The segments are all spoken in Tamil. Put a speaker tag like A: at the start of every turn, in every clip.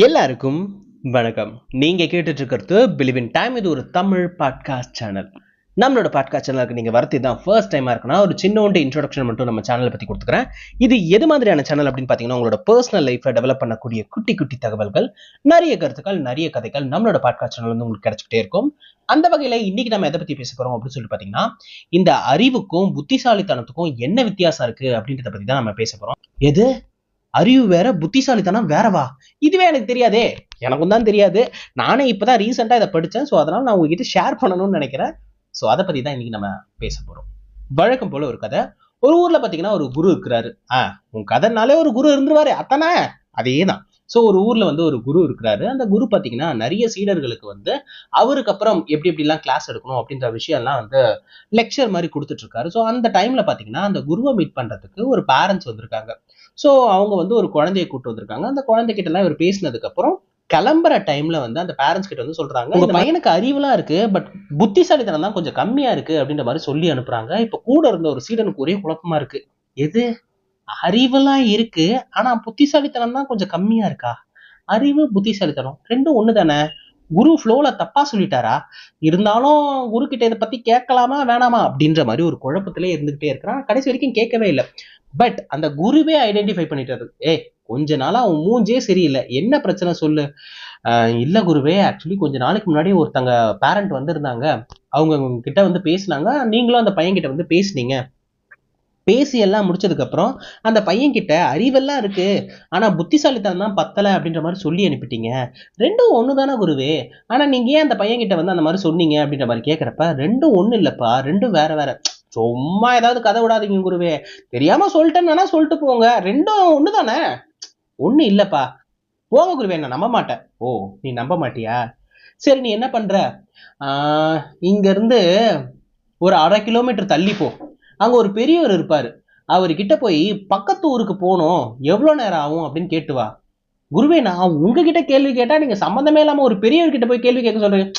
A: எல்லாருக்கும் வணக்கம். நீங்கள் கேட்டுட்ருக்கிறது பிலிவ் இன் டைம் இது ஒரு தமிழ் பாட்காஸ்ட் சேனல் நம்மளோட பாட்காஸ்ட் சேனலுக்கு நீங்கள் வரது தான் ஃபர்ஸ்ட் டைமாக இருக்குன்னா ஒரு சின்னோண்டு இன்ட்ரோடக்ஷன் மட்டும் நம்ம சேனலை பற்றி கொடுத்துக்கிறேன். இது எது மாதிரியான சேனல் அப்படின்னு பார்த்தீங்கன்னா உங்களோட பர்சனல் லைஃப்பை டெவலப் பண்ணக்கூடிய குட்டி குட்டி தகவல்கள் நிறைய கருத்துக்கள் நிறைய கதைகள் நம்மளோட பாட்காஸ்ட் சேனல் வந்து உங்களுக்கு கிடச்சிக்கிட்டே இருக்கும். அந்த வகையில் இன்னைக்கு நம்ம எதை பற்றி பேச போகிறோம் அப்படின்னு சொல்லி பார்த்தீங்கன்னா இந்த அறிவுக்கும் புத்திசாலித்தனத்துக்கும் என்ன வித்தியாசம் இருக்குது அப்படின்றத பற்றி தான் நம்ம பேச போகிறோம் எது? அறிவு வேற புத்திசாலித்தனம் வேறவா இதுவே எனக்கு தெரியாதே. எனக்கும் தான் தெரியாது. நானே இப்போதான் ரீசெண்டா இதை படித்தேன் ஸோ அதனால நான் உங்ககிட்ட ஷேர் பண்ணணும்னு நினைக்கிறேன். ஸோ அதை பத்தி தான் இன்னைக்கு நம்ம பேச போறோம். வழக்கம் போல ஒரு கதை. ஒரு ஊர்ல பாத்தீங்கன்னா ஒரு குரு இருக்கிறாரு. ஆ உன் கதைனாலே ஒரு குரு இருந்துருவாரு. அத்தானே. அதே தான் ஸோ ஒரு ஊரில் வந்து ஒரு குரு இருக்கிறாரு. அந்த குரு பார்த்தீங்கன்னா நிறைய சீடர்களுக்கு வந்து அவருக்கு அப்புறம் எப்படி எப்படிலாம் கிளாஸ் எடுக்கணும் அப்படின்ற விஷயம்லாம் வந்து லெக்சர் மாதிரி கொடுத்துட்ருக்காரு ஸோ அந்த டைமில் பார்த்தீங்கன்னா அந்த குருவை மீட் பண்ணுறதுக்கு ஒரு பேரண்ட்ஸ் வந்திருக்காங்க. ஸோ அவங்க வந்து ஒரு குழந்தைய கூட்டு வந்திருக்காங்க. அந்த குழந்தைகிட்ட எல்லாம் இவர் பேசினதுக்கு அப்புறம் கிளம்புற டைம்ல வந்து அந்த பேரண்ட்ஸ் கிட்ட வந்து சொல்றாங்க உங்க பையனுக்கு அறிவுலாம் இருக்கு பட் புத்திசாலித்தனம் தான் கொஞ்சம் கம்மியா இருக்கு அப்படின்ற மாதிரி சொல்லி அனுப்புறாங்க. இப்ப கூட இருந்த ஒரு சீடனுக்கு ஒரே குழப்பமா இருக்கு. எது? அறிவெல்லாம் இருக்கு ஆனா புத்திசாலித்தனம் தான் கொஞ்சம் கம்மியா இருக்கா? அறிவு புத்திசாலித்தனம் ரெண்டும் ஒண்ணு தானே? குரு ஃப்ளோல தப்பா சொல்லிட்டாரா? இருந்தாலும் குரு கிட்ட இதை பத்தி கேட்கலாமா வேணாமா அப்படின்ற மாதிரி ஒரு குழப்பத்திலே இருந்துகிட்டே இருக்கிறான். கடைசி வரைக்கும் கேட்கவே இல்லை. பட் அந்த குருவே ஐடென்டிஃபை பண்ணிட்டாரு. ஏ கொஞ்ச நாளா அவன் மூஞ்சே சரியில்லை. என்ன பிரச்சனை சொல்லு? இல்லை இல்ல குருவே ஆக்சுவலி கொஞ்ச நாளைக்கு முன்னாடி ஒருத்தங்க பேரண்ட் வந்திருந்தாங்க. அவங்க கிட்ட வந்து பேசினாங்க. நீங்களும் அந்த பையன்கிட்ட வந்து பேசுனீங்க. பேசி எல்லாம் முடிச்சதுக்கு அப்புறம் அந்த பையன்கிட்ட அறிவெல்லாம் இருக்கு. ஆனா புத்திசாலித்தனம் தான் பத்தலை அப்படின்ற மாதிரி சொல்லி அனுப்பிட்டீங்க. ரெண்டும் ஒன்று தானே குருவே? ஆனா நீங்க ஏன் அந்த பையன்கிட்ட வந்து அந்த மாதிரி சொன்னீங்க அப்படின்ற மாதிரி கேட்குறப்ப ரெண்டும் ஒன்றும் இல்லைப்பா. ரெண்டும் வேற வேற. சும்மா ஏதாவது கதை விடாதீங்க குருவே. தெரியாம சொல்லிட்டேன்னா சொல்லிட்டு போங்க. ரெண்டும் ஒன்று தானே ஒன்றும் இல்லைப்பா. போங்க குருவே நான் நம்ப மாட்டேன். ஓ நீ நம்ப மாட்டியா? சரி நீ என்ன பண்ற? இங்கேருந்து ஒரு அரை கிலோமீட்டர் தள்ளி போ. ஒரு பெரியவர் இருப்பார். அவர்கிட்ட போய் பக்கத்து ஊருக்கு போகணும். எவ்வளோ நேரம் ஆகும்? அப்படின்னு கேட்டு வா. குருவே நான் உங்ககிட்ட கேள்வி கேட்டால் நீங்கள் சம்மந்தமே இல்லாமல் ஒரு பெரியவர்கிட்ட போய் கேள்வி கேட்க சொல்கிறேன்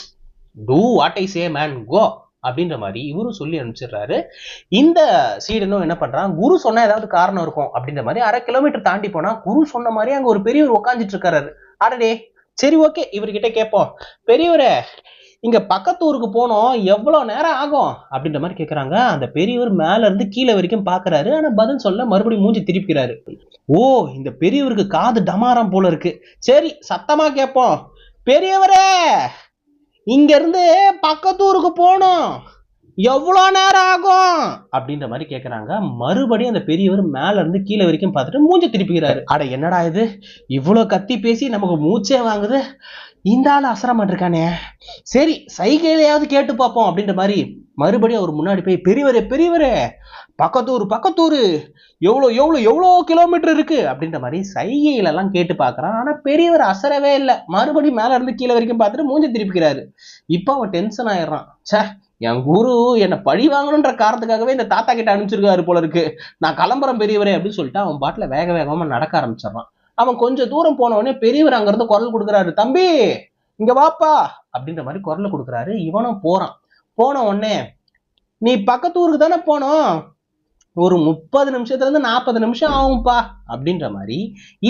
A: do what I say man? Go. அப்படின்ற மாதிரி இவரும் சொல்லி அனுப்பிச்சிடுறாரு. இந்த சீடனும் என்ன பண்றான்? குரு சொன்னா ஏதாவது காரணம் இருக்கும் அப்படின்ற மாதிரி அரை கிலோமீட்டர் தாண்டி போனா குரு சொன்ன மாதிரி அங்க ஒரு பெரியவர் உட்காந்துட்டு இருக்காரு. அடடே சரி ஓகே இவர்கிட்ட கேட்போம். பெரியவரே இங்க பக்கத்து ஊருக்கு போனோம் எவ்வளவு நேரம் ஆகும்? அப்படின்ற மாதிரி கேட்குறாங்க அந்த பெரியவர் மேல இருந்து கீழே வரைக்கும் பாக்குறாரு. ஆனா பதில் சொல்ல மறுபடியும் மூஞ்சி திருப்பிக்கிறாரு. ஓ இந்த பெரியவருக்கு காது டமாரம் போல இருக்கு. சரி சத்தமா கேட்போம். பெரியவரே இங்கேருந்து பக்கத்து ஊருக்கு போகணும் எவ்வளோ நேரம் ஆகும்? அப்படின்ற மாதிரி கேட்குறாங்க மறுபடியும் அந்த பெரியவர் மேல இருந்து கீழே வரைக்கும் பார்த்துட்டு மூஞ்ச திருப்பிக்கிறாரு. அட என்னடா இது? இவ்வளோ கத்தி பேசி நமக்கு மூச்சே வாங்குது. இந்த ஆள் அசரமான் சரி சைகையிலையாவது கேட்டு பார்ப்போம் அப்படின்ற மாதிரி மறுபடியும் அவர் முன்னாடி போய் பெரியவரே பெரியவரே பக்கத்தூர் பக்கத்தூர் எவ்வளோ எவ்வளோ எவ்வளோ கிலோமீட்டர் இருக்கு? அப்படின்ற மாதிரி சைகையிலலாம் கேட்டு பார்க்குறான். ஆனால் பெரியவர் அசரவே இல்லை. மறுபடியும் மேலே இருந்து கீழே வரைக்கும் பார்த்துட்டு மூஞ்சி திருப்பிக்கிறாரு. இப்போ அவன் டென்ஷன் ஆயிடுறான். ச்சே என் குரு என்னை பழி வாங்கணுன்ற காரணத்துக்காகவே இந்த தாத்தா கிட்ட அனுப்பிச்சிருக்காரு போல இருக்கு. நான் கிளம்புறேன் பெரியவரே அப்படின்னு சொல்லிட்டு அவன் பாட்டில் வேக வேகமாக நடக்க ஆரம்பிச்சிடறான். அவன் கொஞ்சம் தூரம் போன உடனே பெரியவர் அங்கேருந்து குரல் கொடுக்குறாரு தம்பி இங்க வாப்பா அப்படின்ற மாதிரி குரல் கொடுக்குறாரு. இவனும் போறான். போன உடனே நீ பக்கத்து ஊருக்கு தானே போனோம்? ஒரு முப்பது நிமிஷத்துல இருந்து நாற்பது நிமிஷம் ஆகும்பா அப்படின்ற மாதிரி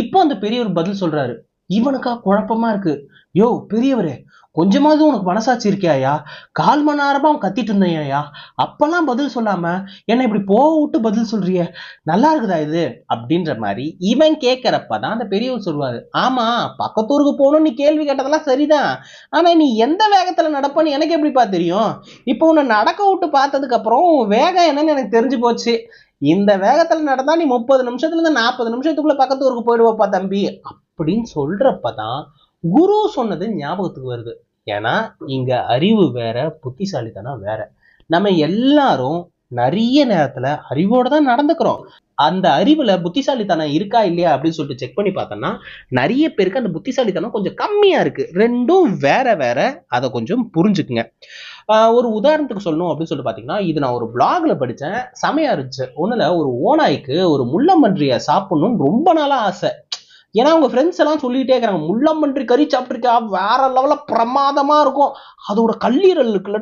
A: இப்போ அந்த பெரியவர் பதில் சொல்றாரு. இவனுக்கா குழப்பமா இருக்கு. யோ பெரியவரே கொஞ்சமாவது உனக்கு மனசாட்சி இருக்கியாயா? கால் மணி நேரமா அவன் கத்திட்டு இருந்தேயா அப்பெல்லாம் பதில் சொல்லாம என்ன இப்படி போக விட்டு பதில் சொல்றிய? நல்லா இருக்குதா இது? அப்படின்ற மாதிரி இவன் கேட்கறப்பதான் அந்த பெரியவர் சொல்லுவாரு. ஆமா பக்கத்தூருக்கு போகணும் நீ கேள்வி கேட்டதெல்லாம் சரிதான். ஆனா நீ எந்த வேகத்துல நடப்பன்னு எனக்கு எப்படிப்பா தெரியும்? இப்போ உன்னை நடக்க விட்டு பார்த்ததுக்கு அப்புறம் வேகம் என்னன்னு எனக்கு தெரிஞ்சு போச்சு. இந்த வேகத்துல நடந்தா நீ முப்பது நிமிஷத்துல இருந்து நாற்பது நிமிஷத்துக்குள்ள பக்கத்து ஊருக்கு போயிடுவாப்பா தம்பி. அப்படின்னு சொல்றப்பதான் குரு சொன்னது ஞாபகத்துக்கு வருது. ஏன்னா இங்க அறிவு வேற புத்திசாலித்தனம் வேற. நம்ம எல்லாரும் நிறைய நேரத்துல அறிவோட தான் நடந்துக்கிறோம். அந்த அறிவுல புத்திசாலித்தனம் இருக்கா இல்லையா அப்படின்னு சொல்லிட்டு செக் பண்ணி பார்த்தோம்னா நிறைய பேருக்கு அந்த புத்திசாலித்தனம் கொஞ்சம் கம்மியா இருக்கு. ரெண்டும் வேற வேற அதை கொஞ்சம் புரிஞ்சுக்குங்க. ஒரு உதாரணத்துக்கு சொல்லணும் அப்படின்னு சொல்லிட்டு பார்த்தீங்கன்னா இது நான் ஒரு பிளாக்ல படித்தேன் செமையா இருந்துச்சு. ஒன்றுல ஒரு ஓநாய்க்கு ஒரு முள்ளம்பன்றியை சாப்பிடணும்னு ரொம்ப நாளாக ஆசை. ஏன்னா அவங்க ஃப்ரெண்ட்ஸ் எல்லாம் சொல்லிகிட்டே இருக்கிறாங்க முள்ளம்பன்றி கறி சாப்பிட்ருக்கா வேற லெவலில் பிரமாதமாக இருக்கும் அதோட கல்லீரல் இருக்குல்ல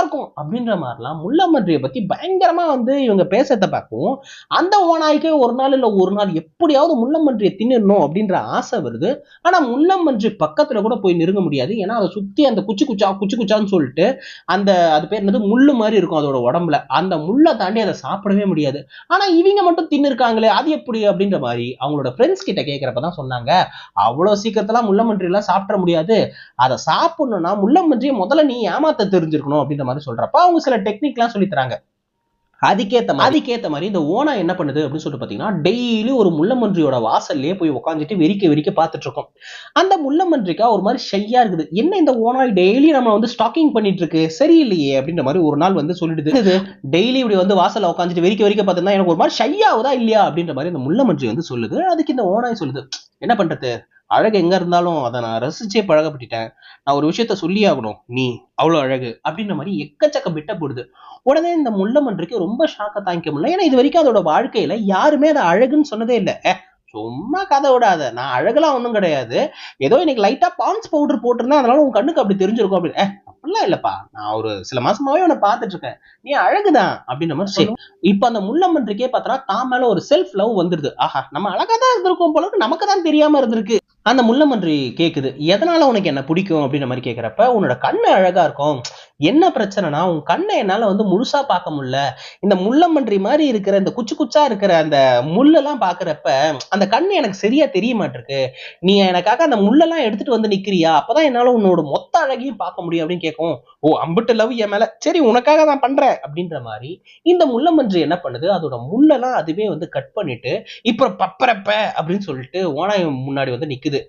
A: இருக்கும் அப்படின்ற மாதிரிலாம் முள்ளம்பன்றியை பற்றி பயங்கரமாக வந்து இவங்க பேசத்தை பார்க்கும் அந்த ஓனாய்க்கே ஒரு நாள் இல்லை ஒரு நாள் எப்படியாவது முள்ளம்பன்றியை தின்னுடணும் அப்படின்ற ஆசை வருது. ஆனால் முள்ளம்பன்றி பக்கத்தில் கூட போய் நெருங்க முடியாது. ஏன்னா அதை சுற்றி அந்த குச்சி குச்சா குச்சி குச்சான்னு சொல்லிட்டு அந்த அது பேர் என்னது? முள்ளு மாதிரி இருக்கும் அதோட உடம்புல. அந்த முள்ளை தாண்டி அதை சாப்பிடவே முடியாது. ஆனால் இவங்க மட்டும் தின்னு இருக்காங்களே அது எப்படி அப்படின்ற மாதிரி அவங்களோட ஃப்ரெண்ட்ஸ் கிட்ட கேட்கறப்ப தான் சொன்னாங்க. அவ்வளவு சீக்கிரத்துல முள்ளமன்றி எல்லாம் சாப்பிட முடியாது. அதை சாப்பிடணும்னா முள்ளமன்றியை முதல்ல நீ ஏமாத்த தெரிஞ்சிருக்கணும் அப்படின்ற மாதிரி சொல்றப்ப அவங்க சில டெக்னிக் எல்லாம் அதுக்கேத்த மாதிரி. அதுக்கேத்த மாதிரி இந்த ஓனா என்ன பண்ணுது அப்படின்னு சொல்லிட்டு பாத்தீங்கன்னா டெய்லி ஒரு முள்ளமன்றியோட வாசல்லே போய் உட்காந்துட்டு வெறிக்க வெறிக்க பார்த்துட்டு இருக்கோம் அந்த முள்ளமன்றிக்கா ஒரு மாதிரி ஷையா இருக்குது. என்ன இந்த ஓனாய் டெய்லி நம்ம வந்து ஸ்டாக்கிங் பண்ணிட்டு இருக்கு சரியில்லையே அப்படின்ற மாதிரி ஒரு நாள் வந்து சொல்லிடுது. டெய்லி இப்படி வந்து வாசல்ல உட்காந்துட்டு வெறிக்க வெறிக்க பார்த்தா எனக்கு ஒரு மாதிரி ஷையாவுதா இல்லையா அப்படின்ற மாதிரி இந்த முள்ளமன்றி வந்து சொல்லுது. அதுக்கு இந்த ஓனாய் சொல்லுது. என்ன பண்றது? அழகு எங்க இருந்தாலும் அதை நான் ரசிச்சே பழகப்பட்டுட்டேன். நான் ஒரு விஷயத்த சொல்லி ஆகணும். நீ அவ்வளவு அழகு அப்படின்ற மாதிரி எக்கச்சக்க பிட்ட போடுது. உடனே இந்த முள்ளமன்றிக்கு ரொம்ப ஷாக்க தாங்கிக்க முடியல. ஏன்னா இது வரைக்கும் அதோட வாழ்க்கையில யாருமே அதை அழகுன்னு சொன்னதே இல்லை. சும்மா கதை விடாத. நான் அழகெல்லாம் ஒன்றும் கிடையாது. ஏதோ இன்னைக்கு லைட்டா பான்ஸ் பவுடர் போட்டிருந்தேன். அதனால உன் கண்ணுக்கு அப்படி தெரிஞ்சிருக்கும் அப்படின்னு. அப்படிலாம் இல்லப்பா. நான் ஒரு சில மாசமாவே உன்னை பார்த்துட்டு இருக்கேன். நீ அழகுதான் அப்படின்ற மாதிரி சரி. இப்ப அந்த முள்ளமன்றிக்கே பார்த்தோன்னா தான் மேல ஒரு செல்ஃப் லவ் வந்துருது. ஆஹா நம்ம அழகா தான் இருந்திருக்கோம் போல நமக்கு தான் தெரியாம இருந்திருக்கு. அந்த முள்ளமன்றி கேக்குது. எதனால உனக்கு என்ன பிடிக்கும் அப்படின்ற மாதிரி கேக்குறப்ப உன்னோட கண்ணு அழகா இருக்கும். என்ன பிரச்சனைனா உன் கண்ணை என்னால வந்து முழுசா பார்க்க முடியல. இந்த முள்ளம்பன்றி மாதிரி இருக்கிற இந்த குச்சி குச்சா இருக்கிற அந்த முள்ளெல்லாம் பாக்குறப்ப அந்த கண்ணு எனக்கு சரியா தெரிய மாட்டிருக்கு. நீ எனக்காக அந்த முள்ளெல்லாம் எடுத்துட்டு வந்து நிக்கிறியா? அப்பதான் என்னால உன்னோட மொத்த அழகையும் பார்க்க முடியும் அப்படின்னு கேட்கும் ஓ அம்பிட்டு லவ் என் மேல. சரி உனக்காக நான் பண்றேன். அப்படின்ற மாதிரி இந்த முள்ளம்பன்றி என்ன பண்ணுது? அதோட முள்ளெல்லாம் அதுவே வந்து கட் பண்ணிட்டு இப்ப பப்பரப்ப அப்படின்னு சொல்லிட்டு ஓனாய் முன்னாடி வந்து நிக்குது.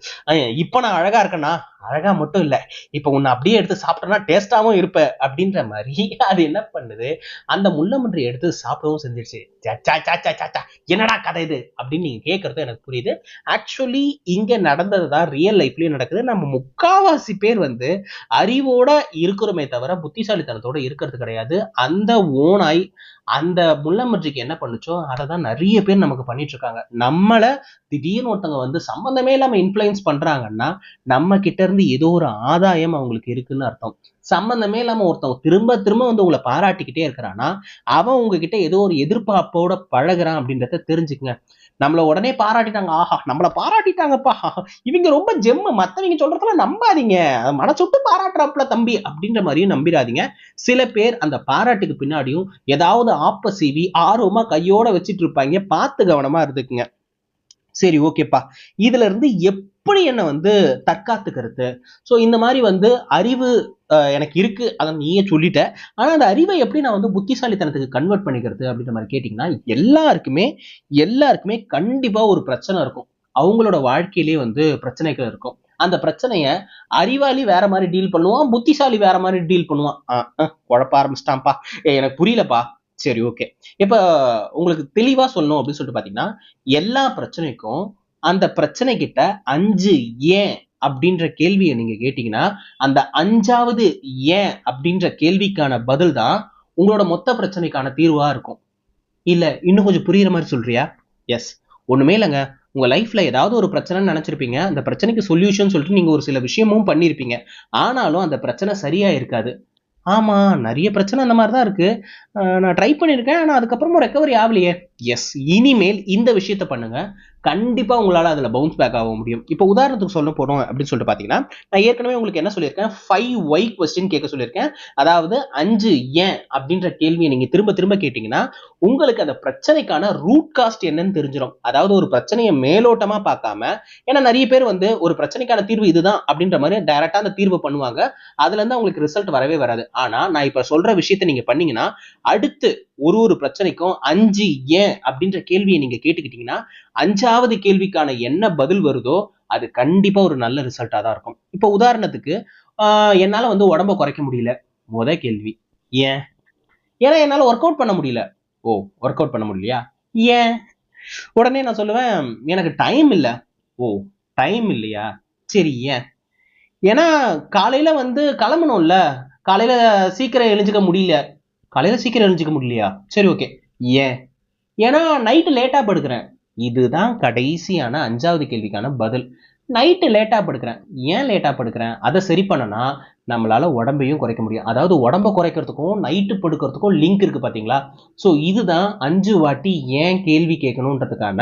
A: இப்போ இப்ப நான் அழகா இருக்கேனா? அழகா மட்டும் இல்லை. இப்போ உன்னை அப்படியே எடுத்து சாப்பிட்டனா டேஸ்டாவும் அப்படின்ற மாதிரி அது என்ன பண்ணுது? அந்த முள்ளமன்றி எடுத்து சாப்பிடவும் செஞ்சிருச்சு. என்னடா கதை இது? அப்படின்னு நீங்க கேட்கறது எனக்கு புரியுது. ஆக்சுவலி இங்க நடந்ததுதான் ரியல் லைஃப்லயும் நடக்குது. நம்ம முக்காவாசி பேர் வந்து அறிவோட இருக்கிறோமே தவிர புத்திசாலித்தனத்தோட இருக்கிறது கிடையாது. அந்த ஓனாய் அந்த முள்ளமன்றிக்கு என்ன பண்ணுச்சோ அதை தான் நிறைய பேர் நமக்கு பண்ணிட்டு இருக்காங்க நம்மளை திடீர்னு ஒருத்தவங்க வந்து சம்பந்தமே இல்லாம இன்ஃப்ளூயன்ஸ் பண்றாங்கன்னா நம்ம கிட்ட இருந்து ஏதோ ஒரு ஆதாயம் அவங்களுக்கு இருக்குன்னு அர்த்தம். சம்பந்தமே இல்லாம ஒருத்தவங்க திரும்ப திரும்ப வந்து உங்களை பாராட்டிக்கிட்டே இருக்கிறான்னா அவன் உங்ககிட்ட ஏதோ ஒரு எதிர்பார்ப்போட பழகுறான் அப்படின்றத தெரிஞ்சுக்கங்க. நம்மள உடனே பாராட்டிட்டாங்க. ஆஹா நம்மள பாராட்டிட்டாங்கப்பா. இவங்க ரொம்ப ஜெம்மு. மற்றவங்க சொல்றதெல்லாம் நம்பாதீங்க. மனசுட்டு பாராட்டுறாப்புல தம்பி அப்படின்ற மாதிரியும் நம்பிடாதீங்க. சில பேர் அந்த பாராட்டுக்கு பின்னாடியும் ஏதாவது ஆப்ப சீவி ஆர்வமா கையோட வச்சிட்டு இருப்பாங்க பார்த்து கவனமா இருந்துக்குங்க. சரி ஓகேப்பா. இதுல இருந்து எப்படி என்ன வந்து தற்காத்துக்கிறது? ஸோ இந்த மாதிரி வந்து அறிவு எனக்கு இருக்கு. அதை நீயே சொல்லிட்ட. ஆனா அந்த அறிவை எப்படி நான் வந்து புத்திசாலித்தனத்துக்கு கன்வெர்ட் பண்ணிக்கிறது அப்படின்ற மாதிரி கேட்டிங்கன்னா எல்லாருக்குமே எல்லாருக்குமே கண்டிப்பா ஒரு பிரச்சனை இருக்கும். அவங்களோட வாழ்க்கையிலே வந்து பிரச்சனைகள் இருக்கும். அந்த பிரச்சனைய அறிவாளி வேற மாதிரி டீல் பண்ணுவான் புத்திசாலி வேற மாதிரி டீல் பண்ணுவான். ஆ, ஆ, குழப்ப ஆரம்பிச்சிட்டான்ப்பா. எனக்கு புரியலப்பா. சரி ஓகே இப்போ உங்களுக்கு தெளிவாக சொல்லணும் அப்படின்னு சொல்லிட்டு பார்த்தீங்கன்னா எல்லா பிரச்சனைக்கும் அந்த பிரச்சனை கிட்ட அஞ்சு ஏன் அப்படின்ற கேள்வியை நீங்க கேட்டீங்கன்னா அந்த அஞ்சாவது ஏன் அப்படின்ற கேள்விக்கான பதில் தான் உங்களோட மொத்த பிரச்சனைக்கான தீர்வா இருக்கும். இல்ல இன்னும் கொஞ்சம் புரியுற மாதிரி சொல்றியா? எஸ் ஒண்ணுமே இல்லைங்க. உங்க லைஃப்ல ஏதாவது ஒரு பிரச்சனைன்னு நினைச்சிருப்பீங்க. அந்த பிரச்சனைக்கு சொல்யூஷன் சொல்லிட்டு நீங்க ஒரு சில விஷயமும் பண்ணியிருப்பீங்க. ஆனாலும் அந்த பிரச்சனை சரியா இருக்காது. ஆமாம் நிறைய பிரச்சனை அந்த மாதிரி தான் இருக்குது நான் ட்ரை பண்ணியிருக்கேன் ஆனால் அதுக்கப்புறமும் ரெக்கவரி ஆகலையே. எஸ் இனிமேல் இந்த விஷயத்த பண்ணுங்க. கண்டிப்பா உங்களால அதுல பவுன்ஸ் பேக் ஆக முடியும். இப்போ உதாரணத்துக்கு சொல்ல போறோம் அப்படின்னு சொல்லிட்டு பாத்தீங்கன்னா நான் ஏற்கனவே உங்களுக்கு என்ன சொல்லியிருக்கேன்? ஃபைவ் ஒய் கொஸ்டின் கேட்க சொல்லியிருக்கேன். அதாவது அஞ்சு ஏன் அப்படின்ற கேள்வியை நீங்க திரும்ப திரும்ப கேட்டீங்கன்னா உங்களுக்கு அந்த பிரச்சனைக்கான ரூட் காஸ்ட் என்னன்னு தெரிஞ்சிடும் அதாவது ஒரு பிரச்சனையை மேலோட்டமா பார்க்காம ஏன்னா நிறைய பேர் வந்து ஒரு பிரச்சனைக்கான தீர்வு இதுதான் அப்படின்ற மாதிரி டைரக்டா அந்த தீர்வு பண்ணுவாங்க. அதுல இருந்து அவங்களுக்கு ரிசல்ட் வரவே வராது. ஆனா நான் இப்ப சொல்ற விஷயத்தை நீங்க பண்ணீங்கன்னா அடுத்து ஒரு ஒரு பிரச்சனைக்கும் அஞ்சு ஏன் அப்படின்ற கேள்வியை நீங்க கேட்டுக்கிட்டீங்கன்னா அஞ்சாவது கேள்விக்கான என்ன பதில் வருதோ அது கண்டிப்பா ஒரு நல்ல ரிசல்ட்டா தான் இருக்கும். இப்போ உதாரணத்துக்கு என்னால வந்து உடம்ப குறைக்க முடியல. முத கேள்வி. ஏன்? ஏன்னா என்னால ஒர்க் அவுட் பண்ண முடியல. ஓ ஒர்க் அவுட் பண்ண முடியலையா? ஏன்? உடனே நான் சொல்லுவேன் எனக்கு டைம் இல்லை. ஓ டைம் இல்லையா? சரி ஏன்? ஏன்னா காலையில வந்து கிளம்பணும்ல. காலையில சீக்கிரம் எழுஞ்சிக்க முடியல. காலையில் சீக்கிரம் எழுஞ்சிக்க முடியலையா? சரி ஓகே ஏன்? ஏன்னா நைட்டு லேட்டாக படுக்கிறேன். இதுதான் கடைசியான அஞ்சாவது கேள்விக்கான பதில். நைட்டு லேட்டாக படுக்கிறேன். ஏன் லேட்டாக படுக்கிறேன்? அதை சரி பண்ணனா நம்மளால் உடம்பையும் குறைக்க முடியும். அதாவது உடம்ப குறைக்கிறதுக்கும் நைட்டு படுக்கிறதுக்கும் லிங்க் இருக்குது பார்த்தீங்களா ஸோ இதுதான் அஞ்சு வாட்டி ஏன் கேள்வி கேட்கணுன்றதுக்கான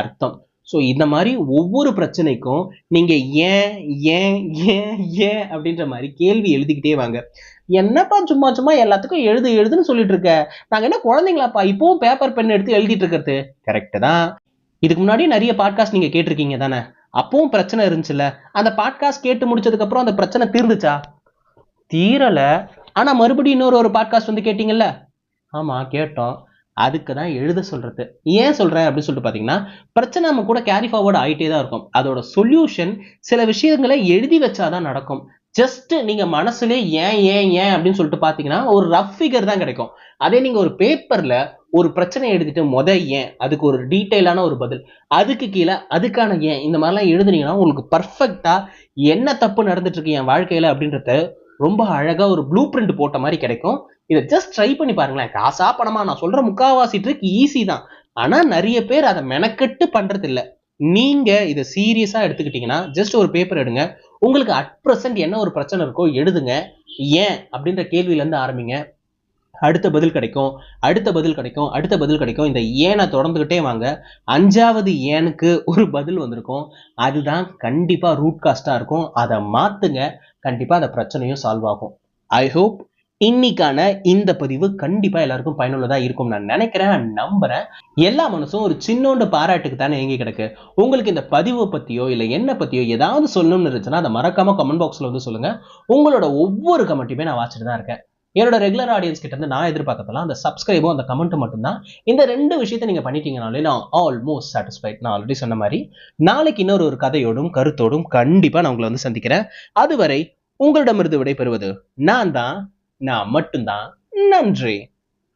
A: அர்த்தம். ஸோ இந்த மாதிரி ஒவ்வொரு பிரச்சனைக்கும் நீங்கள் ஏன் ஏன் ஏன் ஏன் அப்படின்ற மாதிரி கேள்வி எழுதிக்கிட்டே வாங்க. என்னப்பா சும்மா சும்மா எல்லாத்துக்கும் எழுது எழுதுன்னு சொல்லிட்டு இருக்க? நாங்கள் என்ன குழந்தைங்களாப்பா? இப்போவும் பேப்பர் பென் எடுத்து எழுதிட்டு இருக்கிறது. கரெக்டு தான். இதுக்கு முன்னாடி நிறைய பாட்காஸ்ட் நீங்கள் கேட்டிருக்கீங்க தானே? அப்பவும் பிரச்சனை இருந்துச்சுல்ல அந்த பாட்காஸ்ட் கேட்டு முடிச்சதுக்கப்புறம் அந்த பிரச்சனை தீர்ந்துச்சா? தீரலை. ஆனால் மறுபடியும் இன்னொரு ஒரு பாட்காஸ்ட் வந்து கேட்டிங்கல்ல? ஆமாம் கேட்டோம். அதுக்கு தான் எழுத சொல்கிறது ஏன் சொல்கிறேன் அப்படின்னு சொல்லிட்டு பார்த்தீங்கன்னா பிரச்சனை நம்ம கூட கேரி ஃபார்வர்ட் ஆகிட்டே தான் இருக்கும். அதோட சொல்யூஷன் சில விஷயங்களை எழுதி வச்சாதான் நடக்கும். ஜஸ்ட் நீங்க மனசுலே ஏன் ஏன் ஏன் அப்படின்னு சொல்லிட்டு பாத்தீங்கன்னா ஒரு ரஃப் ஃபிகர் தான் கிடைக்கும். அதே நீங்க ஒரு பேப்பர்ல ஒரு பிரச்சனை எழுதிட்டு முத ஏன் அதுக்கு ஒரு டீட்டெயிலான ஒரு பதில் அதுக்கு கீழே அதுக்கான ஏன் இந்த மாதிரிலாம் எழுதுனீங்கன்னா உங்களுக்கு பர்ஃபெக்டா என்ன தப்பு நடந்துட்டு இருக்கு என் வாழ்க்கையில அப்படின்றத ரொம்ப அழகா ஒரு ப்ளூ பிரிண்ட் போட்ட மாதிரி கிடைக்கும். இதை ஜஸ்ட் ட்ரை பண்ணி பாருங்களேன். காசா பணமா? நான் சொல்ற முக்காவாசி ட்ரிக் ஈஸி தான். ஆனா நிறைய பேர் அதை மெனக்கெட்டு பண்றது இல்ல நீங்க இதை சீரியஸா எடுத்துக்கிட்டீங்கன்னா ஜஸ்ட் ஒரு பேப்பர் எடுங்க. உங்களுக்கு அட் ப்ரெசென்ட் என்ன ஒரு பிரச்சனை இருக்கோ எழுதுங்க. ஏன்? அப்படின்ற கேள்வியில இருந்து ஆரம்பிங்க. அடுத்த பதில் கிடைக்கும் அடுத்த பதில் கிடைக்கும் அடுத்த பதில் கிடைக்கும். இந்த ஏனை தொடர்ந்துக்கிட்டே வாங்க. அஞ்சாவது ஏனுக்கு ஒரு பதில் வந்திருக்கும். அதுதான் கண்டிப்பாக ரூட் காஸ்ட்டாக இருக்கும். அதை மாற்றுங்க கண்டிப்பாக அந்த பிரச்சனையும் சால்வ் ஆகும். ஐ ஹோப் இன்னைக்கான இந்த பதிவு கண்டிப்பாக எல்லாருக்கும் பயனுள்ளதாக இருக்கும் நான் நினைக்கிறேன். நம்புகிறேன் நம்புறேன். எல்லா மனசும் ஒரு சின்னோண்டு பாராட்டுக்கு தானே ஏங்கி கிடக்கு. உங்களுக்கு இந்த பதிவை பற்றியோ இல்லை என்ன பற்றியோ ஏதாவது சொல்லணும்னு இருந்துச்சுன்னா அதை மறக்காமல் கமெண்ட் பாக்ஸில் வந்து சொல்லுங்கள் உங்களோட ஒவ்வொரு கமெண்ட்டுமே நான் வாட்சிட்டு தான் இருக்கேன். என்னோட ரெகுலர் ஆடியன்ஸ் கிட்ட இருந்து நான் எதிர்பார்க்கறதெல்லாம் அந்த சப்ஸ்கிரைபும் அந்த கமெண்ட்டும் மட்டும்தான். இந்த ரெண்டு விஷயத்தை நீங்க பண்ணிட்டீங்கனாலே நான் ஆல்மோஸ்ட் சாட்டிஸ்ஃபைட் நான் ஆல்ரெடி சொன்ன மாதிரி நாளைக்கு இன்னொரு ஒரு கதையோடும் கருத்தோடும் கண்டிப்பா நான் உங்களை வந்து சந்திக்கிறேன். அதுவரை உங்களிடமிருந்து விடைபெறுவது நான் தான் நான் மட்டும்தான். நன்றி.